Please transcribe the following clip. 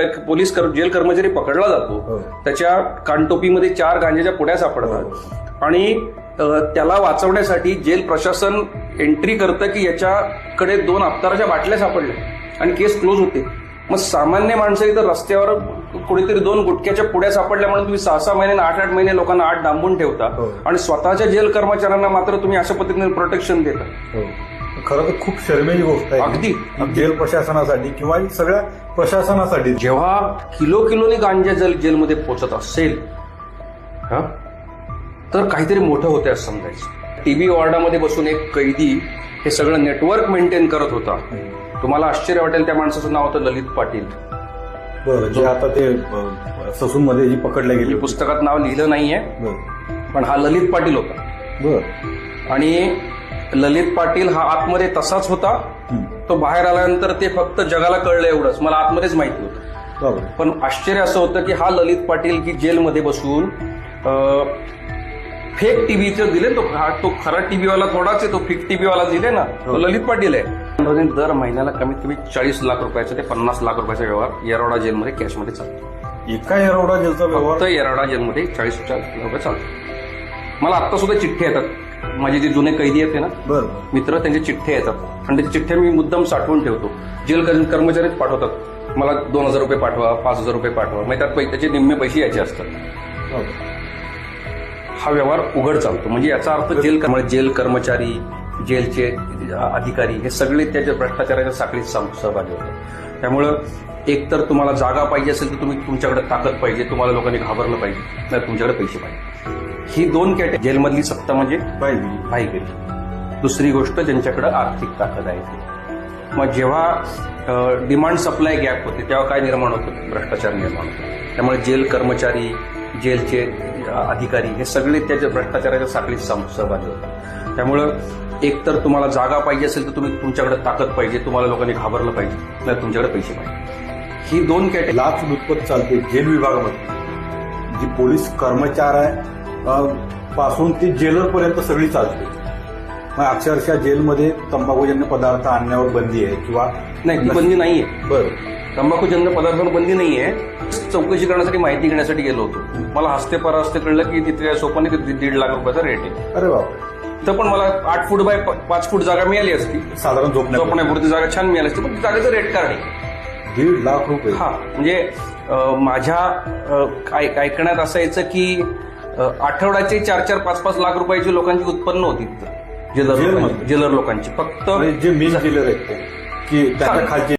एक पोलीस कर- जेल कर्मचारी पकडला हो. जातो त्याच्या कानटोपीमध्ये चार गांजेच्या पुड्या सापडतात आणि अ, त्याला वाचवण्यासाठी जेल प्रशासन एंट्री करतं की याच्याकडे दोन अत्ताराच्या बाटल्या सापडल्या आणि केस क्लोज होते मग सामान्य माणसं इथं रस्त्यावर कुठेतरी दोन गुटख्याच्या पुड्या सापडल्या म्हणून तुम्ही सहा सहा महिने आठ आठ महिने लोकांना आठ डांबून ठेवता हो. आणि स्वतःच्या जेल कर्मचाऱ्यांना मात्र तुम्ही अशा पद्धतीने प्रोटेक्शन देता हो. खरं तर खूप शर्मेची गोष्ट आहे. अगदी, जेल प्रशासनासाठी किंवा सगळ्या प्रशासनासाठी. जेव्हा किलो किलोने गांजा जल जेलमध्ये पोचत असेल हा, तर काहीतरी मोठं होते असं समजायचं. टीबी वॉर्डामध्ये बसून एक कैदी हे सगळं नेटवर्क मेंटेन करत होता. तुम्हाला आश्चर्य वाटेल त्या माणसाचं नाव होतं ललित पाटील. बरं जे आता ते ससून मध्ये जी पकडले गेली पुस्तकात नाव लिहिलं नाहीये पण हा ललित पाटील होता. बरं. आणि ललित पाटील हा आतमध्ये तसाच होता. हं. तो बाहेर आल्यानंतर ते फक्त जगाला कळलं एवढंच. मला आतमध्येच माहिती होतं. पण आश्चर्य असं होतं की हा ललित पाटील की जेलमध्ये बसून फेक टीव्हीचं दिले तो. हा तो खरा टीव्हीवाला थोडाच आहे तो फेक टीव्हीवाला दिले ना. तो ललित पाटील आहे. दर महिन्याला कमीत कमी चाळीस लाख रुपयाचा ते पन्नास लाख रुपयाचा व्यवहार येरवडा जेलमध्ये कॅशमध्ये चालतो. एका एरवडा जेलचा व्यवहार? येरवडा जेलमध्ये चाळीस लाख रुपये चालतो. मला आत्ता सुद्धा चिठ्ठे येतात. माझे जे जुने कैदी आहेत ना मित्र त्यांचे चिठ्ठे येतात. आणि त्याचे चिठ्ठे मी मुद्दाम साठवून ठेवतो. जेल कर्म- कर्मचारीच पाठवतात. मला दोन हजार रुपये पाठवा पाच हजार रुपये पाठवा. मग त्यात त्याचे निम्मे पैसे याचे असतात. बरं. हा व्यवहार उघड चालतो. म्हणजे याचा अर्थ जेल जेल कर्मचारी जेलचे अधिकारी हे सगळे त्याच्या भ्रष्टाचाराच्या साखळीत सहभागी होतात. त्यामुळं एकतर तुम्हाला जागा पाहिजे असेल तर तुम्ही तुमच्याकडे ताकद पाहिजे. तुम्हाला लोकांनी घाबरलं पाहिजे. नाही तुमच्याकडे पैसे पाहिजे. ही दोन कॅटे जेलमधली सत्ता म्हणजे पाहिजे भाईगिरी दुसरी गोष्ट ज्यांच्याकडे आर्थिक ताकद आहे. ती मग जेव्हा डिमांड सप्लाय गॅप होते तेव्हा काय निर्माण होतं? भ्रष्टाचार निर्माण होतो. त्यामुळे जेल कर्मचारी जेलचे अधिकारी हे सगळे त्याच्या भ्रष्टाचाराच्या साखळीत सम- सहभागी होतात त्यामुळं एकतर तुम्हाला जागा पाहिजे असेल तर तुम्ही तुमच्याकडे ताकद पाहिजे तुम्हाला लोकांनी घाबरलं पाहिजे नाही तुमच्याकडे पैसे पाहिजे. ही दोन कॅटे लाच लुचपत चालते जेल विभागामध्ये. जी पोलीस कर्मचार आहे पासून ते जेलर पर्यंत सगळी चालते. मग अक्षरशः जेलमध्ये तंबाखूजन्य पदार्थ आणण्यावर बंदी आहे किंवा नाही ती बंदी नाहीये. बरं. तंबाखूजन्य पदार्थांवर बंदी नाहीये. चौकशी करण्यासाठी माहिती घेण्यासाठी गेलो होतो. मला हस्ते परास्ते कळलं की तिथे सोपाने ते दीड लाख रुपयाचा रेट आहे. अरे बाप. तर पण मला आठ फूट बाय पाच फूट जागा मिळाली असती. साधारण झोपण्या झोपण्यापुरती जागा छान मिळाली असती पण जागेचं रेट आहे. दीड लाख रुपये. हा म्हणजे माझ्या ऐकण्यात असायचं की आठवड्याचे चार चार पाच पाच लाख रुपयाची लोकांची उत्पन्न होती तिथं. जेलर जेलर लोकांची. फक्त म्हणजे जे मेन जेलर आहेत की त्याच्या खालचे